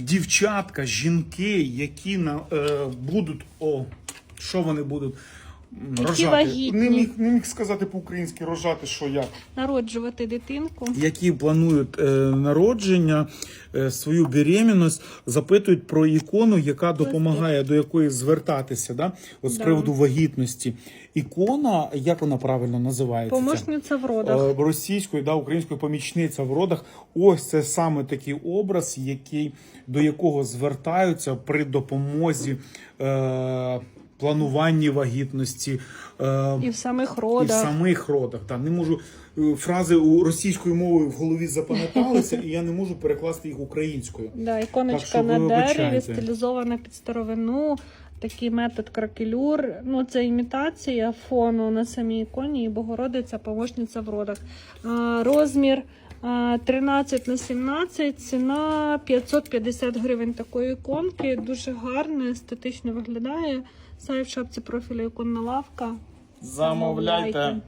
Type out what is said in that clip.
дівчатка, жінки, які на, е, будуть, о, що вони будуть Які рожати. вагітні. Не міг, не міг сказати по-українськи рожати, що як. Народжувати дитинку. Які планують е, народження, е, свою беременність, запитують про ікону, яка допомагає до якої звертатися, да? От з Да. приводу вагітності. Ікона, як вона правильно називається? Помощниця в родах. Е, російською, да, українською помічниця в родах. Ось це саме такий образ, який, до якого звертаються при допомозі е, плануванні вагітності. Е, І в самих і в родах. самих родах. Та, не можу е, фрази у російською мовою в голові запам'яталися, і я не можу перекласти їх українською. Да, іконочка ви на дереві, стилізована під старовину. Такий метод кракелюр. Ну, це імітація фону на самій іконі і Богородиця, помощниця в родах. А, розмір 13 на 17, ціна 550 гривень такої іконки. Дуже гарне, естетично виглядає. Сайт в шапці профілю іконна лавка. Замовляйте. Замовляйте.